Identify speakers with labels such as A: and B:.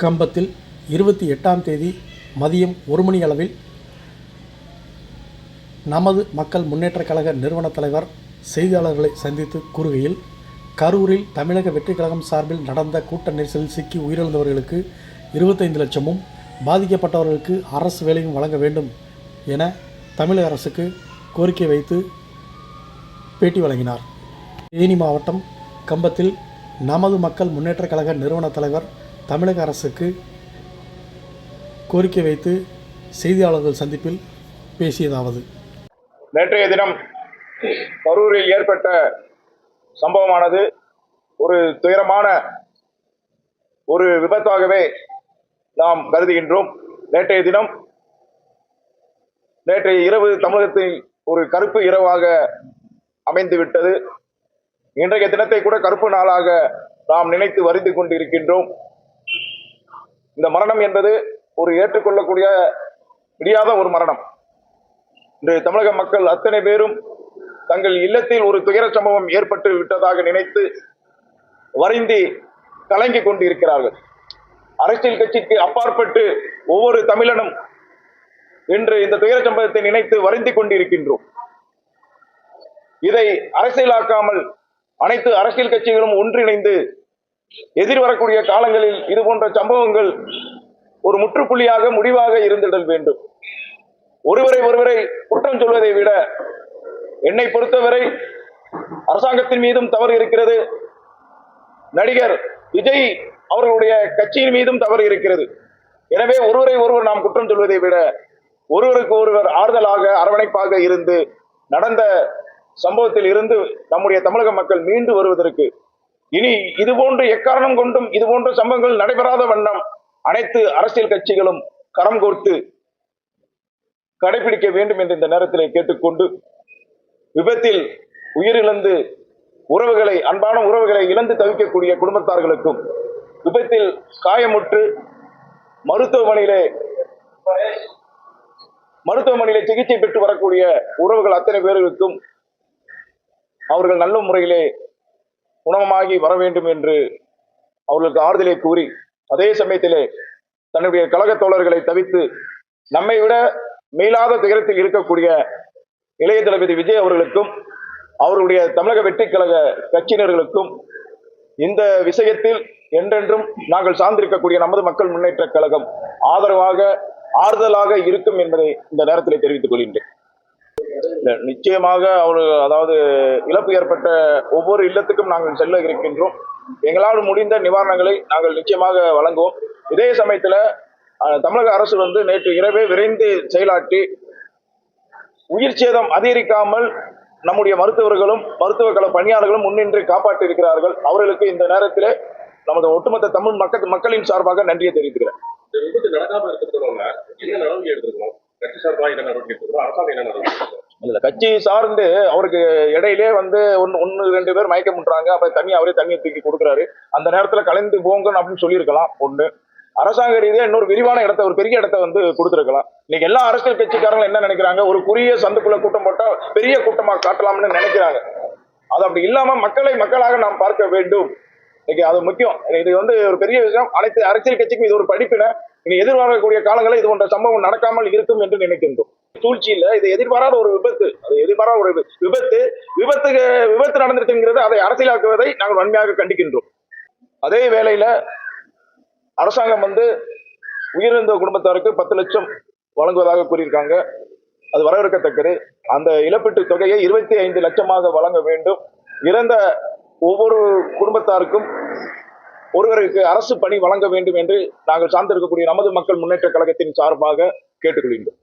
A: கம்பத்தில் இருபத்தி எட்டாம் தேதி மதியம் ஒரு மணி அளவில் நமது மக்கள் முன்னேற்றக் கழக நிறுவனத் தலைவர் செய்தியாளர்களை சந்தித்து கூறுகையில் கரூரில் தமிழக வெற்றிக் கழகம் சார்பில் நடந்த கூட்ட நெரிசலில் சிக்கி உயிரிழந்தவர்களுக்கு இருபத்தைந்து லட்சமும் பாதிக்கப்பட்டவர்களுக்கு அரசு வேலையும் வழங்க வேண்டும் என தமிழக அரசுக்கு கோரிக்கை வைத்து பேட்டி வழங்கினார். தேனி மாவட்டம் கம்பத்தில் நமது மக்கள் முன்னேற்றக் கழக நிறுவனத் தலைவர் தமிழக அரசுக்கு கோரிக்கை வைத்து செய்தியாளர்கள் சந்திப்பில் பேசியதாவது.
B: நேற்றைய தினம் கரூரில் ஏற்பட்ட சம்பவமானது ஒரு துயரமான ஒரு விபத்தாகவே நாம் கருதுகின்றோம். நேற்றைய தினம் நேற்றைய இரவு தமிழகத்தில் ஒரு கருப்பு இரவாக அமைந்து விட்டது. இன்றைய தினத்தை கூட கருப்பு நாளாக நாம் நினைத்து வரிந்து கொண்டிருக்கின்றோம். இந்த மரணம் என்பது ஒரு ஏற்றுக்கொள்ளக்கூடிய முடியாத ஒரு மரணம். இன்று தமிழக மக்கள் அத்தனை பேரும் தங்கள் இல்லத்தில் ஒரு துயர சம்பவம் ஏற்பட்டு விட்டதாக நினைத்து வரைந்தி கலங்கிக் கொண்டிருக்கிறார்கள். அரசியல் கட்சிக்கு அப்பாற்பட்டு ஒவ்வொரு தமிழனும் இன்று இந்த துயர சம்பவத்தை நினைத்து வருந்தி கொண்டிருக்கின்றோம். இதை அரசியலாக்காமல் அனைத்து அரசியல் கட்சிகளும் ஒன்றிணைந்து எதிர்வரக்கூடிய காலங்களில் இது போன்ற சம்பவங்கள் ஒரு முற்றுப்புள்ளியாக முடிவாக இருந்திடல் வேண்டும். ஒருவரை ஒருவரை குற்றம் சொல்வதை விட என்னை பொறுத்தவரை அரசாங்கத்தின் மீதும் தவறு இருக்கிறது. நடிகர் விஜய் அவர்களுடைய கட்சியின் மீதும் தவறு இருக்கிறது. எனவே ஒருவரை ஒருவர் நாம் குற்றம் சொல்வதை விட ஒருவருக்கு ஒருவர் ஆறுதலாக அரவணைப்பாக இருந்து நடந்த சம்பவத்தில் இருந்து நம்முடைய தமிழக மக்கள் மீண்டு வருவதற்கு இனி இது போன்று எக்காரணம் கொண்டும் இது போன்ற சம்பவங்கள் நடைபெறாத வண்ணம் அனைத்து அரசியல் கட்சிகளும் கரம் கோர்த்து கடைபிடிக்க வேண்டும் என்று இந்த நேரத்திலே கேட்டுக்கொண்டு விபத்தில் உயிரிழந்து உறவுகளை அன்பான உறவுகளை இழந்து தவிக்கக்கூடிய குடும்பத்தார்களுக்கும் விபத்தில் காயமுற்று மருத்துவமனையிலே மருத்துவமனையிலே சிகிச்சை பெற்று வரக்கூடிய உறவுகள் அத்தனை பேர்களுக்கும் அவர்கள் நல்ல முறையிலே குணமாகி வர வேண்டும் என்று அவர்களுக்கு ஆறுதலை கூறி அதே சமயத்திலே தன்னுடைய கழக தோழர்களை தவித்து நம்மை விட மேலாத துயரத்தில் இருக்கக்கூடிய இளைய தளபதி விஜய் அவர்களுக்கும் அவருடைய தமிழக வெற்றிக் கழக கட்சியினர்களுக்கும் இந்த விஷயத்தில் என்றென்றும் நாங்கள் சார்ந்திருக்கக்கூடிய நமது மக்கள் முன்னேற்ற கழகம் ஆதரவாக ஆறுதலாக இருக்கும் என்பதை இந்த நேரத்தில் தெரிவித்துக் கொள்கின்றேன். நிச்சயமாக அவர் அதாவது இழப்பு ஏற்பட்ட ஒவ்வொரு இல்லத்துக்கும் நாங்கள் செல்ல இருக்கின்றோம். எங்களால் முடிந்த நிவாரணங்களை நாங்கள் நிச்சயமாக வழங்குவோம். இதே சமயத்தில் தமிழக அரசு வந்து நேற்று இரவே விரைந்து செயலாற்றி உயிர் சேதம் அதிகரிக்காமல் நம்முடைய மருத்துவர்களும் மருத்துவ கள பணியாளர்களும் முன்னின்று காப்பாற்றி இருக்கிறார்கள் அவர்களுக்கு இந்த நேரத்தில் நமது ஒட்டுமொத்த தமிழ் மக்கள் மக்களின் சார்பாக நன்றியை தெரிவிக்கிறேன்
C: விபத்து நடக்காம இருக்கிறதுனால என்ன நடவடிக்கை எடுத்துருக்கோம்? கட்சி சார்பாக என்ன நடவடிக்கை எடுத்துருக்கோம்? அரசாங்கம் என்ன நடவடிக்கை
B: இல்ல கட்சி சார்ந்து அவருக்கு இடையிலே வந்து ஒன்னு ஒன்னு ரெண்டு பேர் மயக்கம் பண்றாங்க. அப்ப தண்ணி அவரே தண்ணியை தூக்கி கொடுக்குறாரு. அந்த நேரத்துல கலந்து போங்க அப்படின்னு சொல்லியிருக்கலாம் ஒண்ணு. அரசாங்க ரீதியா இன்னொரு விரிவான இடத்த ஒரு பெரிய இடத்த வந்து கொடுத்துருக்கலாம். இன்னைக்கு எல்லா அரசியல் கட்சிக்காரங்களும் என்ன நினைக்கிறாங்க? ஒரு குறுகிய சந்துக்குள்ள கூட்டம் போட்டா பெரிய கூட்டமா காட்டலாம்னு நினைக்கிறாங்க. அது அப்படி இல்லாம மக்களை மக்களாக நாம் பார்க்க வேண்டும். இன்னைக்கு அது முக்கியம். இது வந்து ஒரு பெரிய விஷயம். அனைத்து அரசியல் கட்சிக்கும் இது ஒரு படிப்பின. இனி எதிர்பார்க்கக்கூடிய காலங்களில் இது போன்ற சம்பவம் நடக்காமல் இருக்கும் என்று நினைக்கின்றோம். சூழ்ச்சியில் இது எதிர்பாராத ஒரு விபத்து. அது எதிர்பாராத ஒரு விபத்து. விபத்து விபத்துக்கு விபத்து நடந்துருச்சுங்கிறது அதை அரசியலாக்குவதை நாங்கள் வன்மையாக கண்டிக்கின்றோம். அதே வேளையில அரசாங்கம் வந்து உயிரிழந்த குடும்பத்தாருக்கு பத்து லட்சம் வழங்குவதாக கூறியிருக்காங்க. அது வரவேற்கத்தக்கது. அந்த இழப்பீட்டு தொகையை இருபத்தி ஐந்து லட்சமாக வழங்க வேண்டும். இறந்த ஒவ்வொரு குடும்பத்தாருக்கும் ஒருவருக்கு அரசு பணி வழங்க வேண்டும் என்று நாங்கள் சார்ந்திருக்கக்கூடிய நமது மக்கள் முன்னேற்ற கழகத்தின் சார்பாக கேட்டுக்கொள்கின்றோம்.